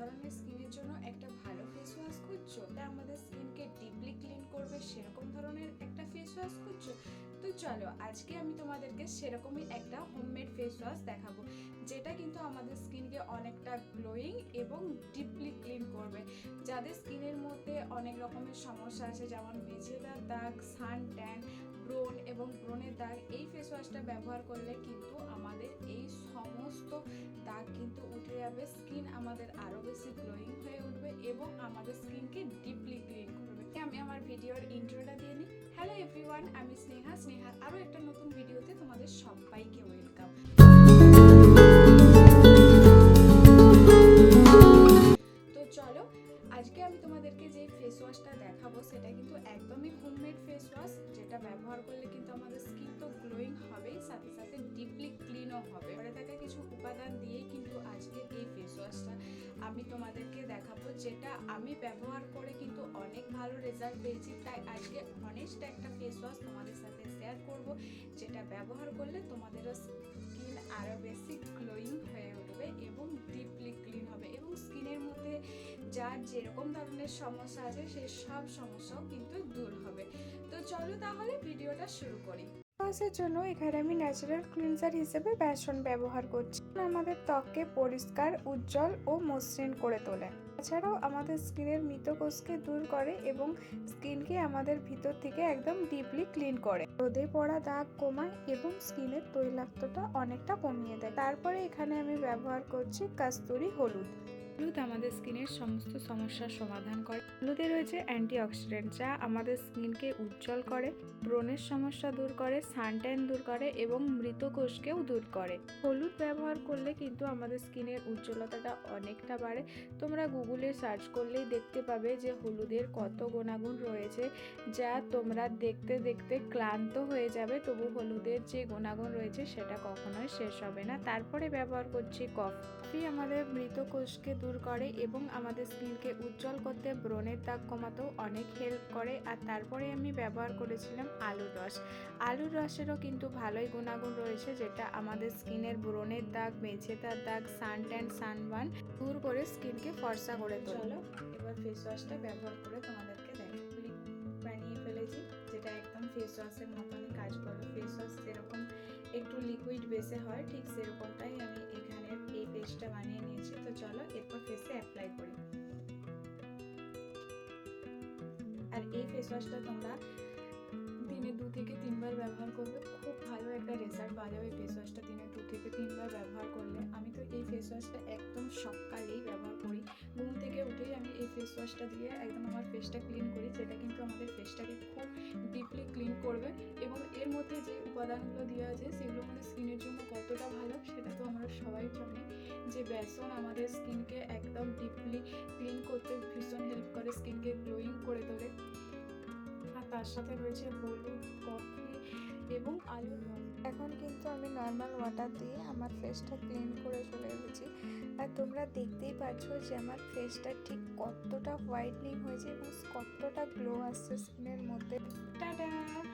ধরনের স্কিনের জন্য একটা ভালো ফেস ওয়াশ খুঁজছো তা আমাদের স্কিনকে ডিপলি ক্লিন করবে, সেরকম ধরনের একটা ফেস ওয়াশ খুঁজছো তো চলো, আজকে আমি তোমাদেরকে সেরকমই একটা হোমমেড ফেস ওয়াশ দেখাবো, যেটা কিন্তু আমাদের স্কিনকে অনেকটা গ্লোয়িং এবং ডিপলি ক্লিন করবে। যাদের স্কিনের মধ্যে অনেক রকমের সমস্যা আছে, যেমন মেঝেদার দাগ সান ট্যান ব্রোন এবং ব্রোনের দাগ, এই ফেস ওয়াশটা ব্যবহার করলে কিন্তু আমাদের এই সমস্ত কিন্তু স্কিন আমাদের আরও বেশি গ্লোয়িং হয়ে উঠবে এবং আমাদের স্কিনকে ডিপলি ক্লিন করবে। আমি আমার ভিডিওর ইন্ট্রোটা দিয়ে নিই। হ্যালো এভরিওয়ান আমি স্নেহা। স্নেহার আরও একটা নতুন ভিডিওতে তোমাদের সবাইকে ওয়েলকাম আজকে আমি তোমাদেরকে যে ফেস ওয়াশটা দেখাবো, সেটা কিন্তু একদমই হোমমেড ফেস ওয়াশ যেটা ব্যবহার করলে কিন্তু আমাদের স্কিন তো গ্লোয়িং হবেই, সাথে সাথে ডিপলি ক্লিনও হবে। ঘরে থাকা কিছু উপাদান দিয়েই ওয়াশটা আমি তোমাদেরকে দেখাবো যেটা আমি ব্যবহার করে কিন্তু অনেক ভালো রেজাল্ট পেয়েছি। তাই আজকে অনেস্ট একটা ফেস ওয়াশ তোমাদের সাথে শেয়ার করব, যেটা ব্যবহার করলে তোমাদেরও স্কিন আরও বেশি গ্লোয়িং হয়ে উঠবে এবং ডিপলি ক্লিন হবে এবং স্কিনের মধ্যে যার যেরকম ধরনের সমস্যা আছে সেই সব সমস্যাও কিন্তু দূর হবে। তো চলো তাহলে ভিডিওটা শুরু করি। ওয়াশের জন্য এখানে আমি ন্যাচারাল ক্লিনজার হিসেবে বেসন ব্যবহার করছি। আমাদের ত্বককে পরিষ্কার, উজ্জ্বল ও মসৃণ করে তোলে। এছাড়াও আমাদের স্কিনের মৃতকোষকে দূর করে এবং স্কিনকে আমাদের ভিতর থেকে একদম ডিপলি ক্লিন করে। রোদে পড়া দাগ কমায় এবং স্কিনের তৈলাক্তটা অনেকটা কমিয়ে দেয়। তারপরে এখানে আমি ব্যবহার করছি কাস্তুরি হলুদ। হলুদ আমাদের স্কিনের সমস্ত সমস্যার সমাধান করে। হলুদে রয়েছে অ্যান্টিঅক্সিডেন্ট, যা আমাদের স্কিনকে উজ্জ্বল করে, ব্রণের সমস্যা দূর করে, সানট্যান দূর করে এবং মৃত কোষকেও দূর করে। হলুদ ব্যবহার করলে কিন্তু আমাদের স্কিনের উজ্জ্বলতাটা অনেকটা বাড়ে। তোমরা গুগলে সার্চ করলেই দেখতে পাবে যে হলুদের কত গুণাগুণ রয়েছে, যা তোমরা দেখতে দেখতে ক্লান্ত হয়ে যাবে, তবু হলুদের যে গুণাগুণ রয়েছে সেটা কখনোই শেষ হবে না। তারপরে ব্যবহার করছি কফি। আমাদের মৃত কোষকে দূর করে এবং আমাদের স্কিনকে উজ্জ্বল করতে ব্রণের দাগ কমাতেও অনেক হেল্প করে। আর তারপরে আমি ব্যবহার করেছিলাম আলুর রস। আলুর রসেরও কিন্তু ভালোই গুণাগুণ রয়েছে, যেটা আমাদের স্কিনের ব্রণের দাগ, মেঝেতার দাগ সান ট্যান সানবার্ন দূর করে স্কিনকে ফর্সা করে তোলে। এবার ফেস ওয়াশটা ব্যবহার করে তোমাদেরকে বানিয়ে ফেলেছি, যেটা একদম ফেস ওয়াশের কাজ করবে ফেস ওয়াশ যেরকম একটু লিকুইড বেসে হয়, ঠিক সেরকমটাই আমি এখানে এই পেস্টটা বানিয়ে ফেসে অ্যাপ্লাই করি। আর এই ফেস ওয়াশটা তোমরা দিনে দু থেকে তিনবার ব্যবহার করবে। খুব ভালো একটা রেজাল্ট পাওয়া যাবে এই ফেস ওয়াশটা দিনে দু থেকে তিনবার ব্যবহার করলে। আমি তো এই ফেস ওয়াশটা একদম সকালেই ব্যবহার করি। ঘুম থেকে উঠেই আমি এই ফেস ওয়াশটা দিয়ে একদম আমার ফেসটা ক্লিন করি, যেটা কিন্তু আমাদের ফেসটাকে খুব ডিপলি ক্লিন করবে। এবং এর মধ্যে যে উপাদানগুলো দেওয়া আছে, সেগুলো আমাদের যে বেসন আমাদের স্কিনকে একদম ডিপলি ক্লিন করতে ভীষণ হেল্প করে স্কিনকে গ্লোয়িং করে তোলে। আর তার সাথে রয়েছে হলুদ কফি এবং রস। এখন কিন্তু আমি নর্মাল ওয়াটার দিয়ে আমার ফেসটা ক্লিন করে চলে এসেছি। আর তোমরা দেখতেই পাচ্ছ যে আমার ফেসটা ঠিক কতটা হোয়াইটনিং হয়েছে এবং কতটা গ্লো আসছে স্কিনের মধ্যে। টাটা!